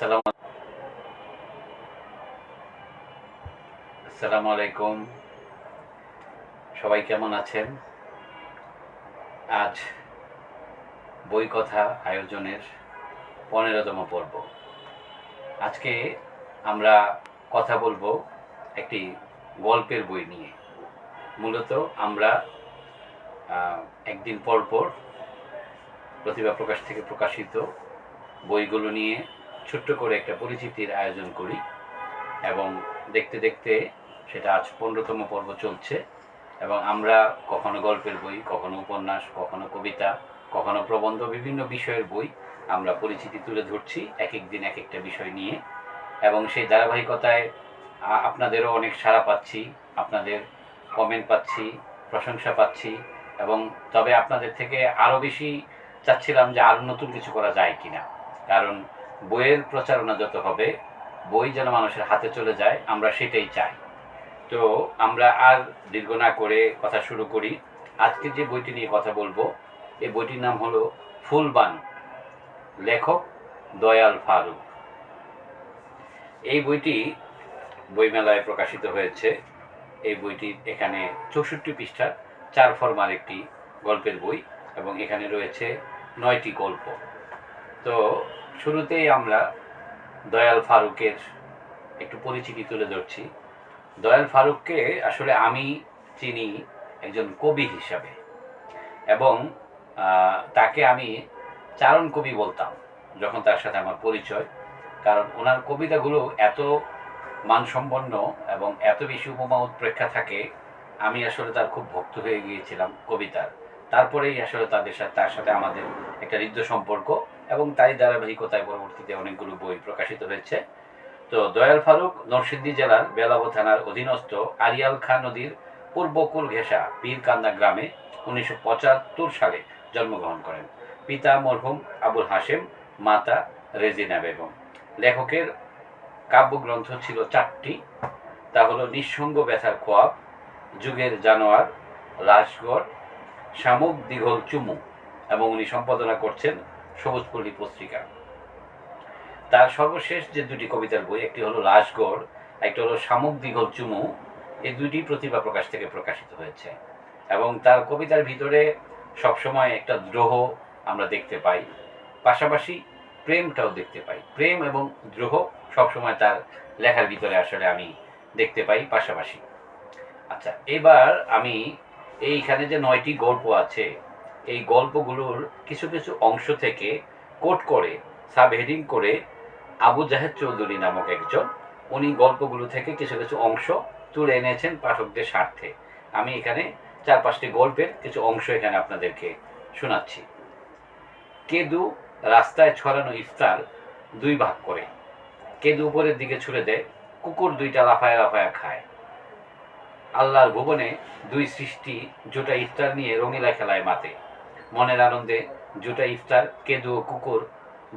আসসালাম আসসালামু আলাইকুম। সবাই কেমন আছেন? আজ বই কথা আয়োজনের পনেরোতম পর্ব। আজকে আমরা কথা বলব একটি গল্পের বই নিয়ে। মূলত আমরা একদিন পর পর প্রতিভা প্রকাশ থেকে প্রকাশিত বইগুলো নিয়ে ছোট্ট করে একটা পরিচিতির আয়োজন করি এবং দেখতে দেখতে সেটা আজ পনেরোতম পর্ব চলছে এবং আমরা কখনো গল্পের বই, কখনো উপন্যাস, কখনো কবিতা, কখনো প্রবন্ধ, বিভিন্ন বিষয়ের বই আমরা পরিচিতি তুলে ধরছি এক এক দিন এক একটা বিষয় নিয়ে এবং সেই ধারাবাহিকতায় আপনাদেরও অনেক সাড়া পাচ্ছি, আপনাদের কমেন্ট পাচ্ছি, প্রশংসা পাচ্ছি এবং তবে আপনাদের থেকে আরও বেশি চাচ্ছিলাম যে আরও নতুন কিছু করা যায় কিনা। কারণ বইয়ের প্রচারণা যত হবে, বই যেন মানুষের হাতে চলে যায়, আমরা সেটাই চাই। তো আমরা আর দীর্ঘ না করে কথা শুরু করি। আজকে যে বইটি নিয়ে কথা বলব এই বইটির নাম হলো ফুলবান, লেখক দয়াল ফারুক। এই বইটি বইমেলায় প্রকাশিত হয়েছে। এই বইটি এখানে চৌষট্টি পৃষ্ঠার চার ফরমার একটি গল্পের বই এবং এখানে রয়েছে নয়টি গল্প। তো শুরুতেই আমরা দয়াল ফারুকের একটু পরিচিতি তুলে ধরছি। দয়াল ফারুককে আসলে আমি চিনি একজন কবি হিসাবে এবং তাকে আমি চারণ কবি বলতাম যখন তার সাথে আমার পরিচয়। কারণ ওনার কবিতাগুলো এত মানসম্পন্ন এবং এত বেশি উপমা উৎপ্রেক্ষা থাকে, আমি আসলে তার খুব ভক্ত হয়ে গিয়েছিলাম কবিতার। তারপরেই আসলে তাদের সাথে, তার সাথে আমাদের একটা হৃদ্য সম্পর্ক এবং তাই ধারাবাহিকতায় পরবর্তীতে অনেকগুলো বই প্রকাশিত হয়েছে। তো দয়াল ফারুক, নরসিংদী জেলার বেলাব থানার অধীনস্থ আরিয়াল খাঁ নদীর পূর্বকুল ঘেঁষা পীরকান্দা গ্রামে উনিশশো পঁচাত্তর সালে জন্মগ্রহণ করেন। পিতা মরহুম আবুল হাশেম, মাতা রেজিনা বেগম। লেখকের কাব্যগ্রন্থ ছিল চারটি। তা হলো নিঃসঙ্গ ব্যথার খোয়াব, যুগের জানোয়ার লাশগড় শামুক দীঘল চুমু এবং উনি সম্পাদনা করছেন সবুজপল্লী পত্রিকা। তার সর্বশেষ যে দুটি কবিতার বই, একটি হলো লাশগড়, একটি হলো শামুক দীঘল চুমু, এই দুটি প্রতিভা প্রকাশ থেকে প্রকাশিত হয়েছে। এবং তার কবিতার ভিতরে সবসময় একটা দ্রোহ আমরা দেখতে পাই, পাশাপাশি প্রেমটাও দেখতে পাই। প্রেম এবং দ্রোহ সবসময় তার লেখার ভিতরে আসলে আমি দেখতে পাই, পাশাপাশি। আচ্ছা এবার আমি এইখানে যে নয়টি গল্প আছে এই গল্পগুলোর কিছু কিছু অংশ থেকে কোট করে সাব হেডিং করে আবু জাহেদ চৌধুরী নামক একজন, উনি গল্পগুলো থেকে কিছু কিছু অংশ তুলে এনেছেন পাঠকদের স্বার্থে। আমি এখানে চার পাঁচটি গল্পের কিছু অংশ এখানে আপনাদেরকে শোনাচ্ছি। কেদু রাস্তায় ছড়ানো ইফতার দুই ভাগ করে। কেদু উপরের দিকে ছুড়ে দেয়, কুকুর দুইটা লাফায় লাফায় খায়। আল্লাহর ভুবনে দুই সৃষ্টি জোটা ইফতার নিয়ে রঙিলা খেলায় মাতে। মনের আনন্দে জোটা ইফতার, কেদু ও কুকুর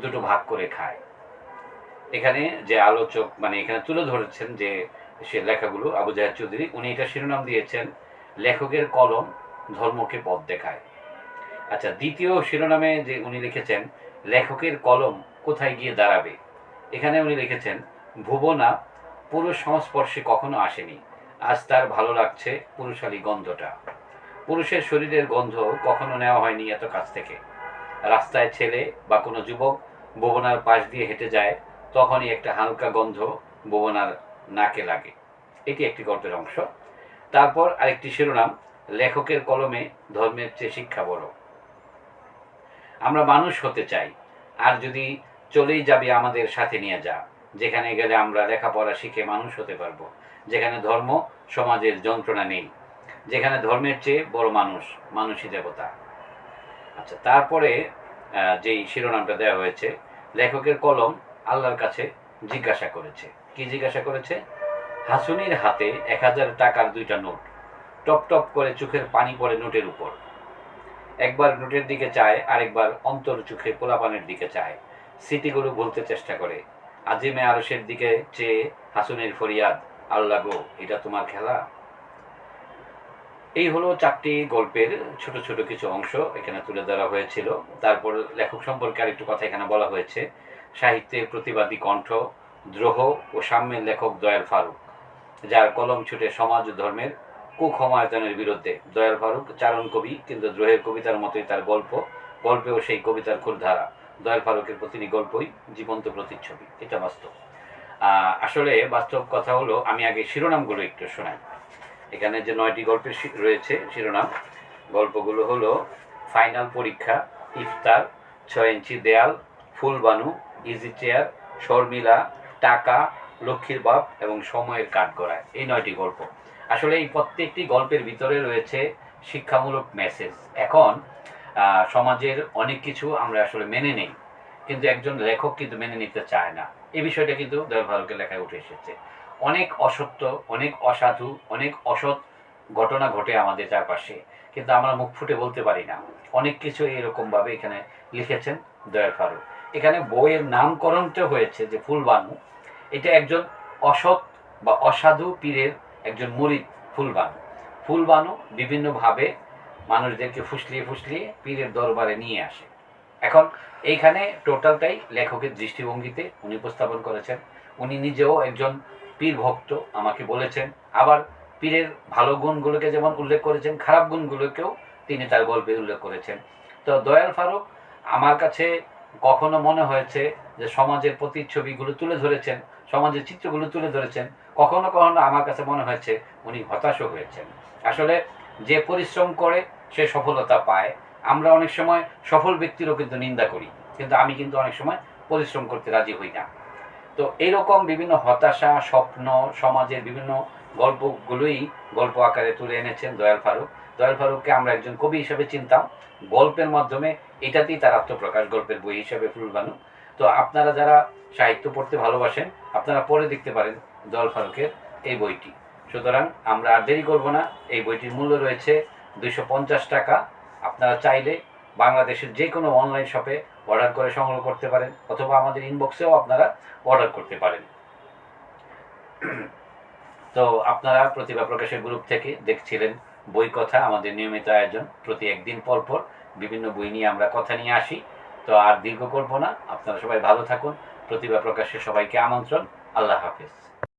দুটো ভাগ করে খায়। এখানে যে আলোচক মানে এখানে তুলে ধরেছেন যে সে লেখাগুলো, আবু জাহেদ চৌধুরী, উনি এটা শিরোনাম দিয়েছেন, লেখকের কলম ধর্মকে পথ দেখায়। আচ্ছা দ্বিতীয় শিরোনামে যে উনি লিখেছেন, লেখকের কলম কোথায় গিয়ে দাঁড়াবে? এখানে উনি লিখেছেন, ভুবনা পুরুষ সংস্পর্শে কখনো আসেনি, আজ তার ভালো লাগছে পুরুষালী গন্ধটা। পুরুষের শরীরের গন্ধ কখনো নেওয়া হয়নি এত কাছ থেকে। রাস্তায় ছেলে বা কোনো যুবক ভুবনার পাশ দিয়ে হেঁটে যায়, তখনই একটা হালকা গন্ধ ভুবনার নাকে লাগে। এটি একটি গল্পের অংশ। তারপর আরেকটি শিরোনাম, লেখকের কলমে ধর্মের চেয়ে শিক্ষা বড়। আমরা মানুষ হতে চাই, আর যদি চলেই যাবে আমাদের সাথে নিয়ে যা। যেখানে গেলে আমরা লেখাপড়া শিখে মানুষ হতে পারব, যেখানে ধর্ম সমাজের যন্ত্রণা নেই। যেখানে ধর্মের চেয়ে বড় মানুষ, মানুষই দেবতা। আচ্ছা তারপরে যেই শিরোনামটা দেওয়া হয়েছে, লেখকের কলম আল্লাহর কাছে জিজ্ঞাসা করেছে। কি জিজ্ঞাসা করেছে? হাসুনির হাতে এক হাজার টাকার দুইটা নোট। টপ টপ করে চোখের পানি পড়ে নোটের উপর। একবার নোটের দিকে চায়, আরেকবার অন্তর চোখে পোলাপানের দিকে চায়। স্মৃতিগুলো ভুলতে চেষ্টা করে, আজিমে আরসের দিকে চেয়ে হাসুনের ফরিয়াদ, আল্লাহ গো, এটা তোমার খেলা? এই হলো চারটি গল্পের ছোট ছোট কিছু অংশ এখানে তুলে ধরা হয়েছিল। তারপর লেখক সম্পর্কে আরেকটু কথা এখানে বলা হয়েছে। সাহিত্যের প্রতিবাদী কণ্ঠ, দ্রোহ ও সাম্যের লেখক দয়াল ফারুক, যার কলম ছুটে সমাজ ও ধর্মের কুক্ষমায়তনের বিরুদ্ধে দয়াল ফারুক চারণ কবি কিন্তু দ্রোহের কবিতার মতোই তার গল্প, গল্পেও সেই কবিতার ধারা দয়াল ফারুকের প্রতিটি গল্পই জীবন্ত প্রতিচ্ছবি। এটা বাস্তব। আসলে বাস্তব কথা হলো, আমি আগে শিরোনামগুলো একটু শোনাই। এখানে যে নয়টি গল্পের রয়েছে শিরোনাম, গল্পগুলো হলো ফাইনাল পরীক্ষা, ইফতার, ছয় ইঞ্চি দেয়াল ফুলবানু ইজি চেয়ার শর্মিলা, টাকা, লক্ষ্মীর বাপ এবং সময়ের কাঠগড়ায়। এই নয়টি গল্প। আসলে এই প্রত্যেকটি গল্পের ভিতরে রয়েছে শিক্ষামূলক মেসেজ এখন সমাজের অনেক কিছু আমরা আসলে মেনে নেই, কিন্তু একজন লেখক কিন্তু মেনে নিতে চায় না। এই বিষয়টা কিন্তু দয়াল ভারতের লেখায় উঠে এসেছে। অনেক অসত্য, অনেক অসাধু, অনেক অসৎ ঘটনা ঘটে আমাদের চারপাশে। কিন্তু আমরা মুখ ফুটে বলতে পারি না। অনেক কিছু এরকমভাবে এখানে লিখেছেন দয়াল ফারুক। এখানে বইয়ের নামকরণটা হয়েছে যে ফুলবানু। এটা একজন অসৎ বা অসাধু পীরের একজন মুরিদ ফুলবানু। ফুলবানু বিভিন্নভাবে মানুষদেরকে ফুসলিয়ে ফুসলিয়ে পীরের দরবারে নিয়ে আসে। এখন এইখানে টোটালটাই লেখকের দৃষ্টিভঙ্গিতে উনি উপস্থাপন করেছেন। উনি নিজেও একজন পীর ভক্ত আমাকে বলেছেন, আবার পীরের ভালো গুণগুলোকে যেমন উল্লেখ করেছেন, খারাপ গুণগুলোকেও তিনি তার গল্পে উল্লেখ করেছেন। তো দয়াল ফারুক, আমার কাছে কখনো মনে হয়েছে যে সমাজের প্রতিচ্ছবিগুলো তুলে ধরেছেন, সমাজের চিত্রগুলো তুলে ধরেছেন, কখনো কখনো আমার কাছে মনে হয়েছে উনি হতাশও হয়েছেন। আসলে যে পরিশ্রম করে সে সফলতা পায়। আমরা অনেক সময় সফল ব্যক্তিরও কিন্তু নিন্দা করি, কিন্তু আমি কিন্তু অনেক সময় পরিশ্রম করতে রাজি হই না। তো এরকম বিভিন্ন হতাশা, স্বপ্ন, সমাজের বিভিন্ন গল্পগুলোই গল্প আকারে তুলে এনেছেন দয়াল ফারুক। দয়াল ফারুককে আমরা একজন কবি হিসেবে চিনতাম। গল্পের মাধ্যমে এটাতেই তার আত্মপ্রকাশ, গল্পের বই হিসেবে ফুলবানু তো আপনারা যারা সাহিত্য পড়তে ভালোবাসেন, আপনারা পড়ে দেখতে পারেন দয়াল ফারুকের এই বইটি। সুতরাং আমরা আর দেরি করব না, এই বইটির মূল্য রয়েছে দুইশো পঞ্চাশ টাকা। আপনারা চাইলে বাংলাদেশের যে কোনো অনলাইন শপে অর্ডার করে সংগ্রহ করতে পারেন, অথবা আমাদের ইনবক্সেও আপনারা অর্ডার করতে পারেন। তো আপনারা প্রতিভা প্রকাশের গ্রুপ থেকে দেখছিলেন বই কথা, আমাদের নিয়মিত আয়োজন। প্রতি একদিন পর পর বিভিন্ন বই নিয়ে আমরা কথা নিয়ে আসি। তো আর দীর্ঘ করব না। আপনারা সবাই ভালো থাকুন। প্রতিভা প্রকাশের সবাইকে আমন্ত্রণ। আল্লাহ হাফেজ।